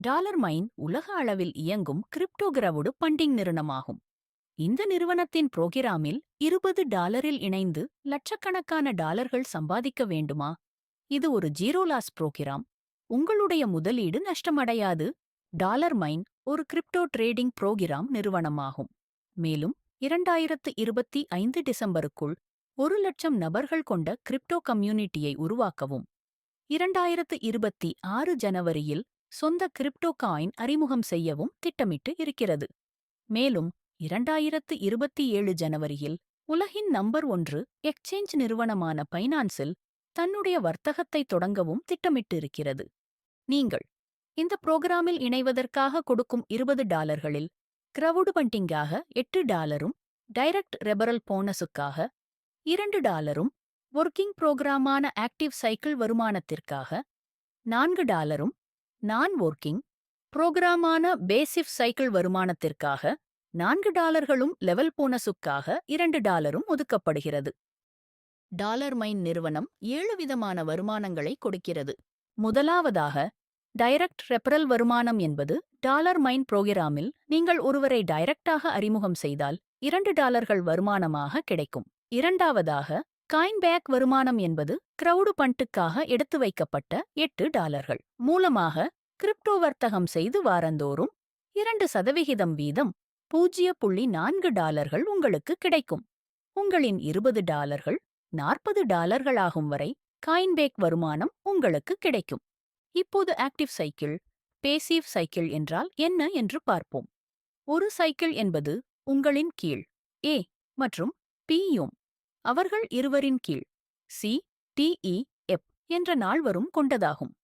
Dollar மைன் உலக அளவில் இயங்கும் கிரிப்டோகிரவுடு பண்டிங் நிறுவனமாகும் இந்த நிறுவனத்தின் புரோகிராமில் இருபது டாலரில் இணைந்து லட்சக்கணக்கான டாலர்கள் சம்பாதிக்க வேண்டுமா? இது ஒரு ஜீரோ லாஸ் புரோகிராம். உங்களுடைய முதலீடு நஷ்டமடையாது. டாலர் மைன் ஒரு கிரிப்டோ ட்ரேடிங் புரோகிராம் நிறுவனமாகும். மேலும் இரண்டாயிரத்து இருபத்தி ஐந்து டிசம்பருக்குள் ஒரு லட்சம் நபர்கள் கொண்ட கிரிப்டோ கம்யூனிட்டியை உருவாக்கவும். இரண்டாயிரத்து இருபத்தி ஆறு ஜனவரியில் சொந்த கிரிப்டோ காயின் அறிமுகம் செய்யவும் திட்டமிட்டு இருக்கிறது. மேலும் இரண்டாயிரத்து இருபத்தி ஏழு ஜனவரியில் உலகின் நம்பர் ஒன்று எக்ஸ்சேஞ்ச் நிறுவனமான பைனான்ஸில் தன்னுடைய வர்த்தகத்தை தொடங்கவும் திட்டமிட்டிருக்கிறது. நீங்கள் இந்த புரோகிராமில் இணைவதற்காக கொடுக்கும் இருபது டாலர்களில் கிரவுடு பண்டிங்காக எட்டு டாலரும் டைரக்ட் ரெபரல் போனஸுக்காக இரண்டு டாலரும் ஒர்க்கிங் புரோகிராமான ஆக்டிவ் சைக்கிள் வருமானத்திற்காக நான்கு டாலரும் நான் ஒர்க்கிங் புரோகிராமான பேசிஃப் சைக்கிள் வருமானத்திற்காக நான்கு டாலர்களும் லெவல் போனஸுக்காக இரண்டு டாலரும் ஒதுக்கப்படுகிறது. டாலர் மைன் நிறுவனம் ஏழு விதமான வருமானங்களை கொடுக்கிறது. முதலாவதாக டைரக்ட் ரெப்பரல் வருமானம் என்பது டாலர் மைன் புரோகிராமில் நீங்கள் ஒருவரை டைரக்டாக அறிமுகம் செய்தால் இரண்டு டாலர்கள் வருமானமாக கிடைக்கும். இரண்டாவதாக காயின்பேக் வருமானம் என்பது கிரவுடு பண்ட்டுக்காக எடுத்து வைக்கப்பட்ட எட்டு டாலர்கள். மூலமாக கிரிப்டோ வர்த்தகம் செய்து வாரந்தோறும் இரண்டு சதவிகிதம் வீதம் பூஜ்ஜிய புள்ளி நான்கு டாலர்கள் உங்களுக்கு கிடைக்கும். உங்களின் இருபது டாலர்கள் நாற்பது டாலர்களாகும் வரை காயின்பேக் வருமானம் உங்களுக்கு கிடைக்கும். இப்போது ஆக்டிவ் சைக்கிள் பேசிவ் சைக்கிள் என்றால் என்ன என்று பார்ப்போம். ஒரு சைக்கிள் என்பது உங்களின் கீழ் ஏ மற்றும் பியும் அவர்கள் இருவரின் கீழ் சி டிஇ எப் என்ற நால்வரும் கொண்டதாகும்.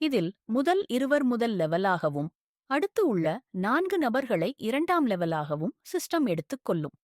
இதில் முதல் இருவர் முதல் லெவலாகவும் அடுத்து உள்ள நான்கு நபர்களை இரண்டாம் லெவலாகவும் சிஸ்டம் எடுத்துக் கொள்ளும்.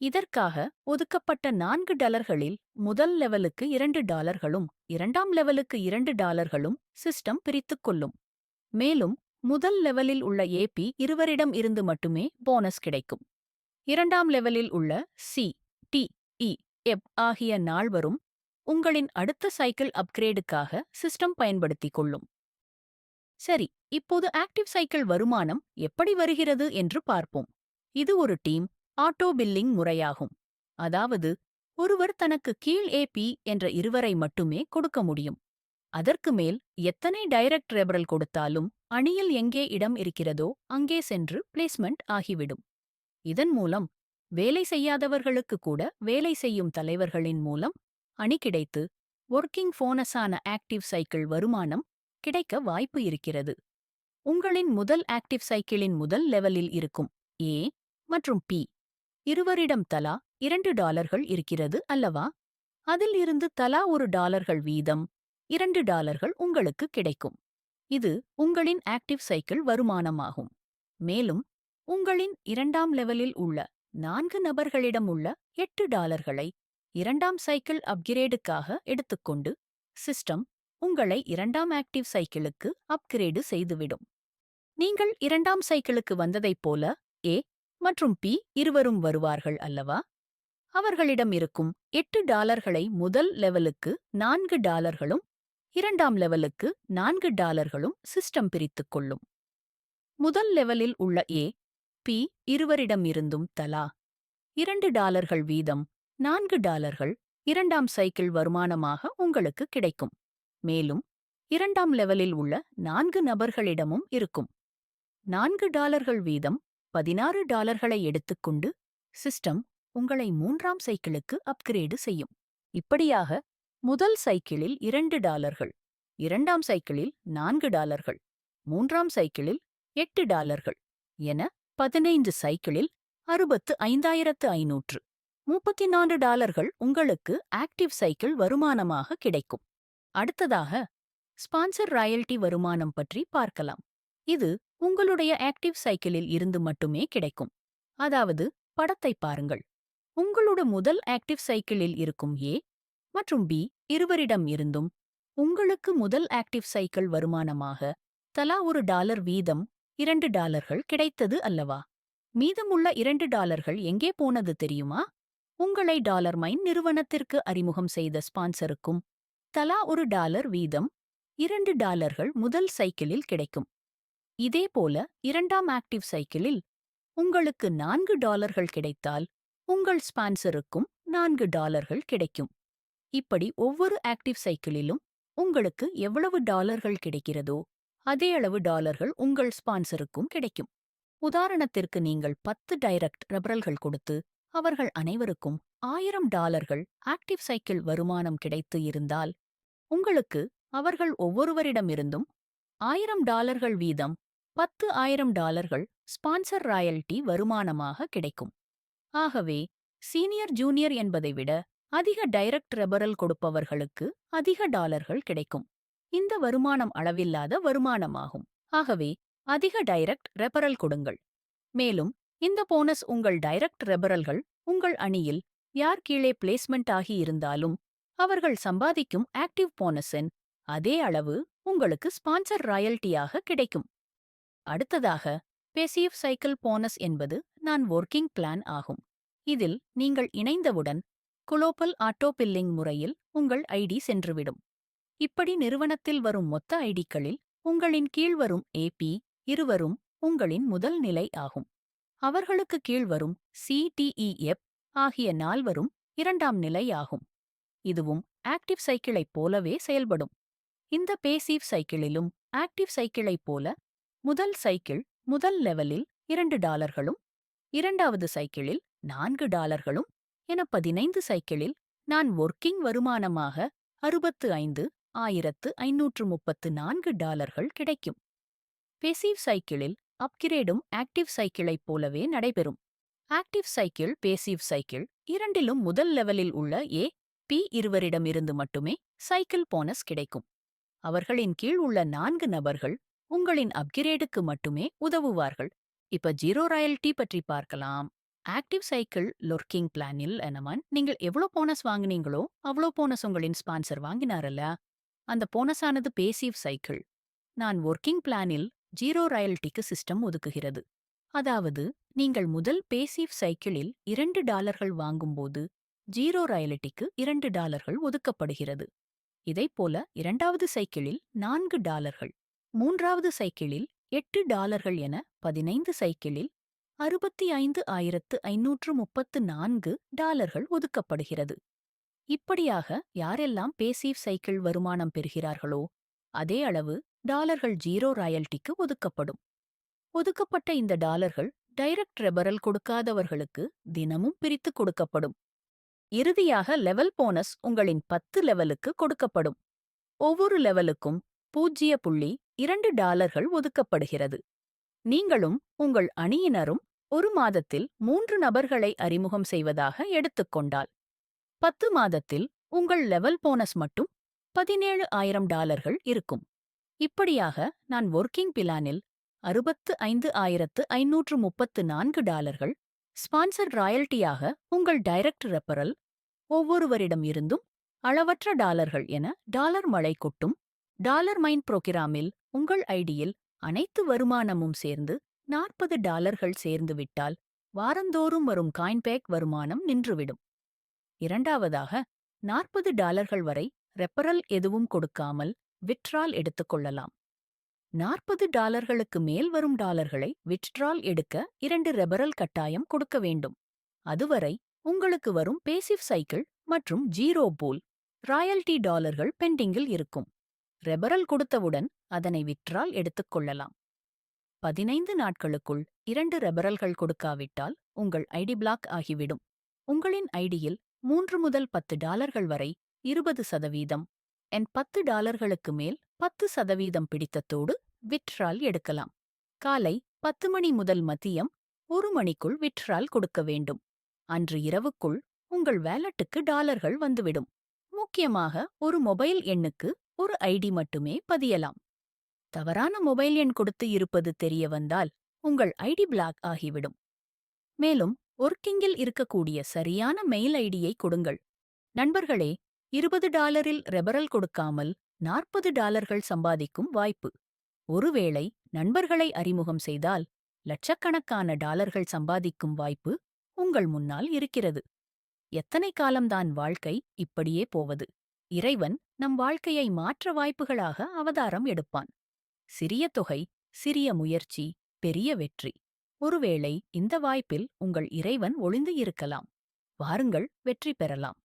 இதற்காக ஒதுக்கப்பட்ட நான்கு டாலர்களில் முதல் லெவலுக்கு இரண்டு டாலர்களும் இரண்டாம் லெவலுக்கு இரண்டு டாலர்களும் சிஸ்டம் பிரித்துக் கொள்ளும். மேலும் முதல் லெவலில் உள்ள ஏபி இருவரிடம் இருந்து மட்டுமே போனஸ் கிடைக்கும். இரண்டாம் லெவலில் உள்ள சி டி இ எப் ஆகிய நால்வரும் உங்களின் அடுத்த சைக்கிள் அப்கிரேடுக்காக சிஸ்டம் பயன்படுத்திக் கொள்ளும். சரி இப்போது ஆக்டிவ் சைக்கிள் வருமானம் எப்படி வருகிறது என்று பார்ப்போம். இது ஒரு டீம் ஆட்டோ பில்லிங் முறையாகும். அதாவது ஒருவர் தனக்கு கீழ் ஏபி என்ற இருவரை மட்டுமே கொடுக்க முடியும். அதற்கு மேல் எத்தனை டைரக்ட் ரெபரல் கொடுத்தாலும் அணியில் எங்கே இடம் இருக்கிறதோ அங்கே சென்று பிளேஸ்மெண்ட் ஆகிவிடும். இதன் மூலம் வேலை செய்யாதவர்களுக்கு கூட வேலை செய்யும் தலைவர்களின் மூலம் அணி கிடைத்து ஒர்க்கிங் ஃபோனஸான ஆக்டிவ் சைக்கிள் வருமானம் கிடைக்க வாய்ப்பு இருக்கிறது. உங்களின் முதல் ஆக்டிவ் சைக்கிளின் முதல் லெவலில் இருக்கும் ஏ மற்றும் பி இருவரிடம் தலா இரண்டு டாலர்கள் இருக்கிறது அல்லவா? அதில் இருந்து தலா ஒரு டாலர்கள் வீதம் இரண்டு டாலர்கள் உங்களுக்கு கிடைக்கும். இது உங்களின் ஆக்டிவ் சைக்கிள் வருமானமாகும். மேலும் உங்களின் இரண்டாம் லெவலில் உள்ள நான்கு நபர்களிடம் உள்ள எட்டு டாலர்களை இரண்டாம் சைக்கிள் அப்கிரேடுக்காக எடுத்துக்கொண்டு சிஸ்டம் உங்களை இரண்டாம் ஆக்டிவ் சைக்கிளுக்கு அப்கிரேடு செய்துவிடும். நீங்கள் இரண்டாம் சைக்கிளுக்கு வந்ததைப் போல ஏ மற்றும் பி இருவரும் வருவார்கள் அல்லவா? அவர்களிடம் இருக்கும் எட்டு டாலர்களை முதல் லெவலுக்கு நான்கு டாலர்களும் இரண்டாம் லெவலுக்கு நான்கு டாலர்களும் சிஸ்டம் பிரித்துக் கொள்ளும். முதல் லெவலில் உள்ள ஏ பி இருவரிடமிருந்தும் தலா இரண்டு டாலர்கள் வீதம் நான்கு டாலர்கள் இரண்டாம் சைக்கிள் வருமானமாக உங்களுக்கு கிடைக்கும். மேலும் இரண்டாம் லெவலில் உள்ள நான்கு நபர்களிடமும் இருக்கும். நான்கு டாலர்கள் வீதம் பதினாறு டாலர்களை எடுத்துக்கொண்டு சிஸ்டம் உங்களை மூன்றாம் சைக்கிளுக்கு அப்கிரேடு செய்யும். இப்படியாக முதல் சைக்கிளில் இரண்டு டாலர்கள் இரண்டாம் சைக்கிளில் நான்கு டாலர்கள் மூன்றாம் சைக்கிளில் எட்டு டாலர்கள் என பதினைந்து சைக்கிளில் அறுபத்து ஐந்தாயிரத்து ஐநூற்று. முப்பத்தி நான்கு டாலர்கள் உங்களுக்கு ஆக்டிவ் சைக்கிள் வருமானமாக கிடைக்கும். அடுத்ததாக ஸ்பான்சர் ராயல்டி வருமானம் பற்றி பார்க்கலாம். இது உங்களுடைய ஆக்டிவ் சைக்கிளில் இருந்து மட்டுமே கிடைக்கும். அதாவது படத்தை பாருங்கள். உங்களோட முதல் ஆக்டிவ் சைக்கிளில் இருக்கும் ஏ மற்றும் பி இருவரிடம் இருந்தும் உங்களுக்கு முதல் ஆக்டிவ் சைக்கிள் வருமானமாக தலா ஒரு டாலர் வீதம் இரண்டு டாலர்கள் கிடைத்தது அல்லவா? மீதமுள்ள இரண்டு டாலர்கள் எங்கே போனது தெரியுமா? உங்களை டாலர் மைன் நிறுவனத்திற்கு அறிமுகம் செய்த ஸ்பான்சருக்கும் தலா ஒரு டாலர் வீதம் இரண்டு டாலர்கள் முதல் சைக்கிளில் கிடைக்கும். இதேபோல இரண்டாம் ஆக்டிவ் சைக்கிளில் உங்களுக்கு நான்கு டாலர்கள் கிடைத்தால் உங்கள் ஸ்பான்சருக்கும் நான்கு டாலர்கள் கிடைக்கும். இப்படி ஒவ்வொரு ஆக்டிவ் சைக்கிளிலும் உங்களுக்கு எவ்வளவு டாலர்கள் கிடைக்கிறதோ அதே அளவு டாலர்கள் உங்கள் ஸ்பான்சருக்கும் கிடைக்கும். உதாரணத்திற்கு நீங்கள் பத்து டைரக்ட் ரெபரல்கள் கொடுத்து அவர்கள் அனைவருக்கும் ஆயிரம் டாலர்கள் ஆக்டிவ் சைக்கிள் வருமானம் கிடைத்து இருந்தால் உங்களுக்கு அவர்கள் ஒவ்வொருவரிடமிருந்தும் ஆயிரம் டாலர்கள் வீதம் பத்து ஆயிரம் டாலர்கள் ஸ்பான்சர் ராயல்டி வருமானமாக கிடைக்கும். ஆகவே சீனியர் ஜூனியர் என்பதை விட அதிக டைரக்ட் ரெபரல் கொடுப்பவர்களுக்கு அதிக டாலர்கள் கிடைக்கும். இந்த வருமானம் அளவில்லாத வருமானமாகும். ஆகவே அதிக டைரக்ட் ரெபரல் கொடுங்கள். மேலும் இந்த போனஸ் உங்கள் டைரக்ட் ரெபரல்கள் உங்கள் அணியில் யார் கீழே பிளேஸ்மெண்ட் ஆகி இருந்தாலும் அவர்கள் சம்பாதிக்கும் ஆக்டிவ் போனஸின் அதே அளவு உங்களுக்கு ஸ்பான்சர் ராயல்ட்டியாக கிடைக்கும். அடுத்ததாக பேசிவ் சைக்கிள் போனஸ் என்பது நான் ஒர்க்கிங் பிளான் ஆகும். இதில் நீங்கள் இணைந்தவுடன் குளோபல் ஆட்டோ பில்லிங் முறையில் உங்கள் ஐடி சென்றுவிடும். இப்படி நிறுவனத்தில் வரும் மொத்த ஐடிக்களில் உங்களின் கீழ் வரும் ஏபி இருவரும் உங்களின் முதல் நிலை ஆகும். அவர்களுக்கு கீழ் வரும் சிடிஇஎப் ஆகிய நால்வரும் இரண்டாம் நிலை ஆகும் இதுவும் ஆக்டிவ் சைக்கிளைப் போலவே செயல்படும். இந்த பேசிவ் சைக்கிளிலும் ஆக்டிவ் சைக்கிளைப் போல முதல் சைக்கிள் முதல் லெவலில் இரண்டு டாலர்களும் இரண்டாவது சைக்கிளில் நான்கு டாலர்களும் என பதினைந்து சைக்கிளில் நான் ஒர்க்கிங் வருமானமாக அறுபத்து ஐந்து ஆயிரத்து ஐநூற்று முப்பத்து நான்கு டாலர்கள் கிடைக்கும். பேசிவ் சைக்கிளில் அப்கிரேடும் ஆக்டிவ் சைக்கிளைப் போலவே நடைபெறும். ஆக்டிவ் சைக்கிள் பேசிவ் சைக்கிள் இரண்டிலும் முதல் லெவலில் உள்ள ஏ பி இருவரிடமிருந்து மட்டுமே சைக்கிள் போனஸ் கிடைக்கும். அவர்களின் கீழ் உள்ள நான்கு நபர்கள் உங்களின் அப்கிரேடுக்கு மட்டுமே உதவுவார்கள். இப்ப ஜீரோ ராயல்டி பற்றி பார்க்கலாம். ஆக்டிவ் சைக்கிள் லொர்க்கிங் பிளானில் எனமன் நீங்கள் எவ்வளோ போனஸ் வாங்கினீங்களோ அவ்வளோ போனஸ் உங்களின் ஸ்பான்சர் வாங்கினாரல்ல? அந்த போனஸானது பேசிவ் சைக்கிள். நான் ஒர்க்கிங் பிளானில் ஜீரோ ராயல்டிக்கு சிஸ்டம் ஒதுக்குகிறது. அதாவது நீங்கள் முதல் பேசிவ் சைக்கிளில் இரண்டு டாலர்கள் வாங்கும்போது ஜீரோ ராயலிட்டிக்கு இரண்டு டாலர்கள் ஒதுக்கப்படுகிறது. இதைப்போல இரண்டாவது சைக்கிளில் நான்கு டாலர்கள் மூன்றாவது சைக்கிளில் எட்டு டாலர்கள் என பதினைந்து சைக்கிளில் அறுபத்தி ஐந்து ஆயிரத்து ஐநூற்று முப்பத்து நான்கு டாலர்கள் ஒதுக்கப்படுகிறது. இப்படியாக யாரெல்லாம் பேசிவ் சைக்கிள் வருமானம் பெறுகிறார்களோ அதே அளவு டாலர்கள் ஜீரோ ராயல்டிக்கு ஒதுக்கப்படும். ஒதுக்கப்பட்ட இந்த டாலர்கள் டைரக்ட் ரெபரல் கொடுக்காதவர்களுக்கு தினமும் பிரித்து கொடுக்கப்படும். இறுதியாக லெவல் போனஸ் உங்களின் பத்து லெவலுக்கு கொடுக்கப்படும். ஒவ்வொரு லெவலுக்கும் பூஜ்ஜிய புள்ளி இரண்டு டாலர்கள் ஒதுக்கப்படுகிறது. நீங்களும் உங்கள் அணியினரும் ஒரு மாதத்தில் மூன்று நபர்களை அறிமுகம் செய்வதாக எடுத்துக்கொண்டால் பத்து மாதத்தில் உங்கள் லெவல் போனஸ் மட்டும் பதினேழு ஆயிரம் டாலர்கள் இருக்கும். இப்படியாக நான் ஒர்க்கிங் பிளானில் அறுபத்து ஐந்து ஆயிரத்து ஐநூற்று முப்பத்து நான்கு டாலர்கள் ஸ்பான்சர் ராயல்ட்டியாக உங்கள் டைரக்ட் ரெப்பரல் ஒவ்வொருவரிடம் இருந்தும் அளவற்ற டாலர்கள் என டாலர் மழை கொட்டும். டாலர் மைன் புரோகிராமில் உங்கள் ஐடியில் அனைத்து வருமானமும் சேர்ந்து நாற்பது டாலர்கள் சேர்ந்துவிட்டால் வாரந்தோறும் வரும் காயின்பேக் வருமானம் நின்றுவிடும். இரண்டாவதாக நாற்பது டாலர்கள் வரை ரெப்பரல் எதுவும் கொடுக்காமல் விட்ரால் எடுத்துக்கொள்ளலாம் நாற்பது டாலர்களுக்கு மேல் வரும் டாலர்களை விட்ரால் எடுக்க இரண்டு ரெபரல் கட்டாயம் கொடுக்க வேண்டும். அதுவரை உங்களுக்கு வரும் பேசிவ் சைக்கிள் மற்றும் ஜீரோ போல் ராயல்டி டாலர்கள் பெண்டிங்கில் இருக்கும். ரெபரல் கொடுத்தவுடன் அதனை விற்றால் எடுத்துக்கொள்ளலாம் பதினைந்து நாட்களுக்குள் இரண்டு ரெபரல்கள் கொடுக்காவிட்டால் உங்கள் ஐடி பிளாக் ஆகிவிடும். உங்களின் ஐடியில் மூன்று முதல் பத்து டாலர்கள் வரை இருபது சதவீதம் என் பத்து டாலர்களுக்கு மேல் பத்து சதவீதம் பிடித்தத்தோடு விட்ரால் எடுக்கலாம். காலை பத்து மணி முதல் மதியம் ஒரு மணிக்குள் விட்ரால் கொடுக்க வேண்டும். அன்று இரவுக்குள் உங்கள் வேலட்டுக்கு டாலர்கள் வந்துவிடும். முக்கியமாக ஒரு மொபைல் எண்ணுக்கு ஒரு ஐடி மட்டுமே பதியலாம். தவறான மொபைல் எண் கொடுத்து இருப்பது தெரிய வந்தால் உங்கள் ஐடி பிளாக் ஆகிவிடும். மேலும் ஒர்க்கிங்கில் இருக்கக்கூடிய சரியான மெயில் ஐடியை கொடுங்கள். நண்பர்களே இருபது டாலரில் ரெபரல் கொடுக்காமல் நாற்பது டாலர்கள் சம்பாதிக்கும் வாய்ப்பு. ஒருவேளை நண்பர்களை அறிமுகம் செய்தால் லட்சக்கணக்கான டாலர்கள் சம்பாதிக்கும் வாய்ப்பு உங்கள் முன்னால் இருக்கிறது. எத்தனை காலம்தான் வாழ்க்கை இப்படியே போவது? இறைவன் நம் வாழ்க்கையை மாற்ற வாய்ப்புகளாக அவதாரம் எடுப்பான். சிறிய தொகை சிறிய முயற்சி பெரிய வெற்றி. ஒருவேளை இந்த வாய்ப்பில் உங்கள் இறைவன் ஒளிந்து இருக்கலாம். வாருங்கள் வெற்றி பெறலாம்.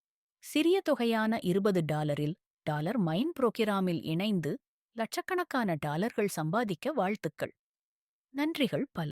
சிறிய தொகையான இருபது டாலரில் டாலர் மைன் புரோகிராமில் இணைந்து லட்சக்கணக்கான டாலர்கள் சம்பாதிக்க வாழ்த்துக்கள். நன்றிகள் பல.